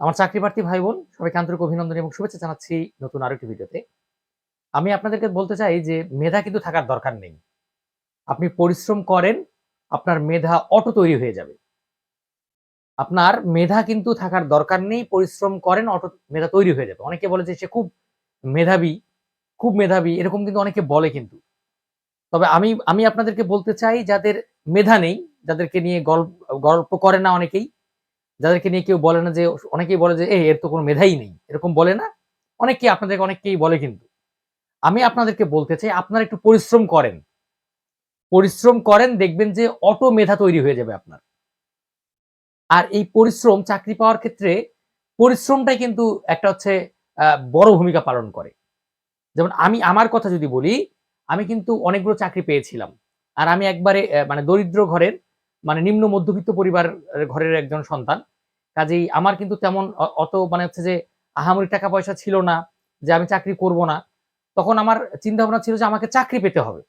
আমার চাকরি প্রার্থী ভাই বোন সবাইকে আন্তরিক অভিনন্দন এবং শুভেচ্ছা জানাচ্ছি নতুন আরেকটি ভিডিওতে। আমি আপনাদেরকে বলতে চাই যে মেধা কিন্তু থাকার দরকার নেই। আপনি পরিশ্রম করেন, আপনার মেধা অটো তৈরি হয়ে যাবে। আপনার মেধা কিন্তু থাকার দরকার নেই, পরিশ্রম করেন, অটো মেধা তৈরি হয়ে যাবে। অনেকে বলে যে সে খুব মেধাবী খুব মেধাবী, এরকম কিন্তু অনেকে বলে কিন্তু। তবে আমি আমি আপনাদেরকে বলতে চাই, যাদের মেধা নেই, যাদেরকে নিয়ে গল্প গল্প করে না অনেকেই যাদেরকে নিয়ে কেউ বলে না যে, অনেকেই বলে যে, এই, এর তো কোনো মেধাই নেই। এরকম বলে না। অনেকেই আপনাদেরকে অনেকেই বলে কিন্তু। আমি আপনাদেরকে বলতে চাই, আপনারা একটু পরিশ্রম করেন। পরিশ্রম করেন, দেখবেন যে, অটো মেধা তৈরি হয়ে যাবে আপনার। আর এই পরিশ্রম, চাকরি পাওয়ার ক্ষেত্রে পরিশ্রমটাই কিন্তু একটা হচ্ছে বড় ভূমিকা পালন করে। যেমন আমি, আমার কথা যদি বলি, আমি কিন্তু অনেকগুলো চাকরি পেয়েছিলাম। আর আমি একবারে মানে দরিদ্র ঘরের মানে নিম্ন মধ্যবিত্ত পরিবার ঘরের একজন সন্তান। কাজেই আমার কিন্তু তেমন অত মানে হচ্ছে যে আহামরি টাকা পয়সা ছিল না যে আমি চাকরি করব না। তখন আমার চিন্তা ভাবনা ছিল যে আমাকে চাকরি পেতে হবে।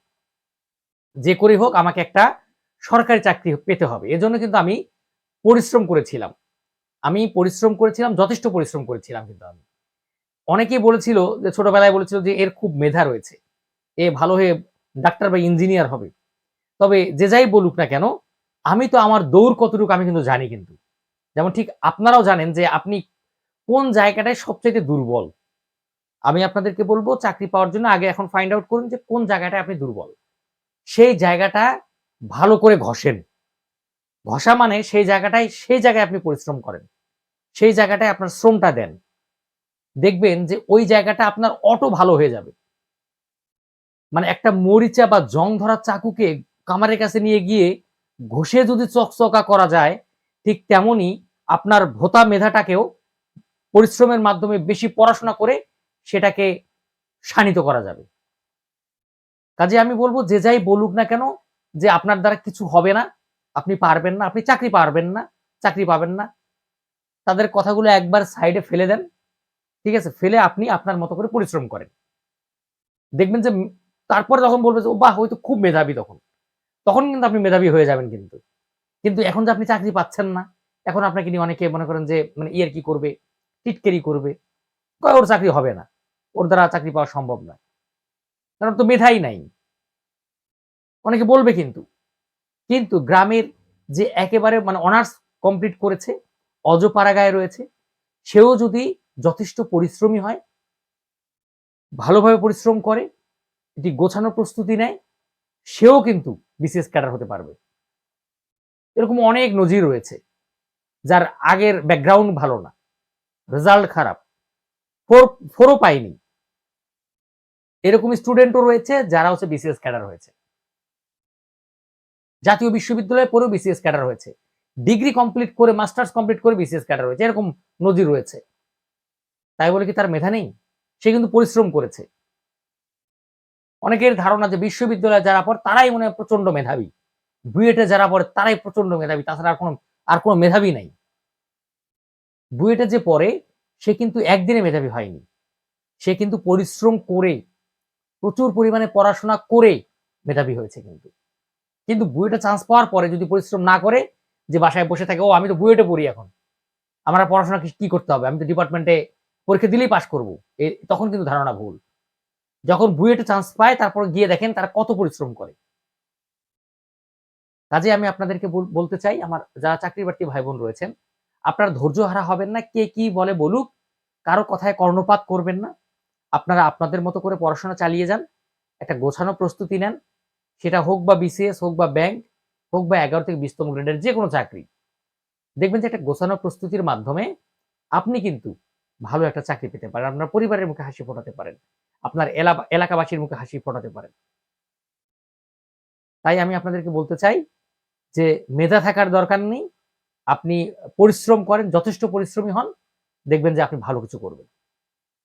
যে করে হোক আমাকে একটা সরকারি চাকরি পেতে হবে। এজন্য কিন্তু আমি পরিশ্রম করেছিলাম। আমি পরিশ্রম করেছিলাম, যথেষ্ট পরিশ্রম করেছিলাম কিন্তু আমি। অনেকেই বলেছিল যে ছোটবেলায় বলেছিল যে এর খুব মেধা রয়েছে। এ ভালো হয়ে ডাক্তার বা ইঞ্জিনিয়ার হবে। তবে যে যাই বলুক না কেন, আমি তো আমার দৌড় কতটুকু আমি কিন্তু জানি কিন্তু। যেমন ঠিক আপনারাও জানেন যে আপনি কোন জায়গাটায় সবচেয়ে দুর্বল? আমি আপনাদেরকে বলব চাকরি পাওয়ার জন্য আগে এখন ফাইন্ড আউট করুন যে কোন জায়গাটায় আপনি দুর্বল। সেই জায়গাটা ভালো করে ঘষেন। ঘষা মানে সেই জায়গাটায়, সেই জায়গায় আপনি পরিশ্রম করেন। সেই জায়গাটায় আপনার শ্রমটা দেন। দেখবেন যে ওই জায়গাটা আপনার অটো ভালো হয়ে যাবে। মানে একটা মরিচা বা জং ধরা চাকুকে কামারের কাছে নিয়ে গিয়ে ঘষে যদি চকচকা করা যায় ঠিক তেমনি আপনার ভোতা মেধাটাকেও পরিশ্রমের মাধ্যমে বেশি পড়াশোনা করে সেটাকে শানিত করা যাবে। কাজে আমি বলব, যে যাই বলুক না কেন, যে আপনার দ্বারা কিছু হবে না, আপনি পারবেন না, আপনি চাকরি পারবেন না, চাকরি পাবেন না, তাদের কথাগুলো একবার সাইডে ফেলে দেন, ঠিক আছে, ফেলে আপনি আপনার মতো করে পরিশ্রম করেন। দেখবেন যে তারপরে যখন বলবে যে ও বাহ হয়তো খুব মেধাবী তখন। তখন কিন্তু আপনি মেধাবী হয়ে যাবেন কিন্তু। কিন্তু এখন যে আপনি চাকরি পাচ্ছেন না, এখন আপনাকে নিয়ে অনেকে মনে করেন যে মানে ইয়ার কি করবে? টিটকেরি করবে। ওর চাকরি হবে না। ওর দ্বারা চাকরি পাওয়া সম্ভব নয়। কারণ তো মেধাই নাই। অনেকে বলবে কিন্তু। কিন্তু গ্রামের যে একেবারে মানে অনার্স কমপ্লিট করেছে, অজপাড়াগায় রয়েছে, সেও যদি যথেষ্ট পরিশ্রমী হয়, ভালোভাবে পরিশ্রম করে এটি গোছানো প্রস্তুতি নেয়, সেও কিন্তু বিসিএস ক্যাডার হতে পারবে। এরকম অনেক নজির রয়েছে, যার আগের ব্যাকগ্রাউন্ড ভালো না। রেজাল্ট খারাপ। ফোর ফোরও পায়নি। এরকম স্টুডেন্টও রয়েছে, যারা হচ্ছে বিসিএস ক্যাডার হয়েছে। জাতীয় বিশ্ববিদ্যালয়ে পড়েও বিসিএস ক্যাডার হয়েছে। ডিগ্রি কমপ্লিট করে মাস্টার্স কমপ্লিট করে বিসিএস ক্যাডার হয়েছে। এরকম নজির রয়েছে। তাই বলে কি তার মেধা নেই? সে কিন্তু পরিশ্রম করেছে। অনেকের ধারণা যে বিশ্ববিদ্যালয়ে যারা পর তারাই মনে হয় প্রচণ্ড মেধাবী। বুয়েটে যারা পড়ে তারাই প্রচণ্ড মেধাবী, তাছাড়া আর কোনো আর কোনো মেধাবী নাই। বুয়েটে যে পড়ে, সে কিন্তু একদিনে মেধাবী হয়নি। সে কিন্তু পরিশ্রম করে, প্রচুর পরিমাণে পড়াশোনা করে মেধাবী হয়েছে কিন্তু। কিন্তু বুয়েটে চান্স পাওয়ার পরে যদি পরিশ্রম না করে, যে বাসায় বসে থাকে, ও, আমি তো বুয়েটে পড়ি এখন। আমার পড়াশোনা কি- করতে হবে? আমি তো ডিপার্টমেন্টে পরীক্ষা দিলেই পাশ করব। তখন কিন্তু ধারণা ভুল। যখন বুয়েটে চান্স পায়, তারপর গিয়ে দেখেন তারা কত পরিশ্রম করে। কাজে আমি আপনাদেরকে বলতে চাই, আমার যারা চাকরি বাকরি ভাই বোন রয়েছেন, আপনারা ধৈর্য হারা হবেন না, কে কি বলে বলুক, কারও কথায় কর্ণপাত করবেন না। আপনারা আপনাদের মতো করে পড়াশোনা চালিয়ে যান, একটা গোছানো প্রস্তুতি নেন, সেটা হোক বা বিসিএস হোক বা ব্যাংক হোক বা এগারো থেকে বিশতম গ্রেডের যে কোনো চাকরি। দেখবেন যে একটা গোছানো প্রস্তুতির মাধ্যমে আপনি কিন্তু ভালো একটা চাকরি পেতে পারেন, আপনার পরিবারের মুখে হাসি ফোটাতে পারেন, আপনার এলা- এলাকাবাসীর মুখে হাসি ফোটাতে পারেন। তাই আমি আপনাদেরকে বলতে চাই যে মেধা থাকার দরকার নেই, আপনি পরিশ্রম করেন, যথেষ্ট পরিশ্রমী হন, দেখবেন যে আপনি ভালো কিছু করবেন।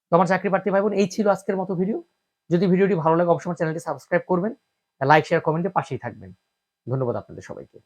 তো আমার চাকরি প্রার্থী ভাই বোন এই ছিল আজকের মতো ভিডিও। যদি ভিডিওটি ভালো লাগে, অবশ্যই চ্যানেলটি সাবস্ক্রাইব করবেন, লাইক, শেয়ার, কমেন্টে পাশেই থাকবেন। ধন্যবাদ আপনাদের সবাইকে।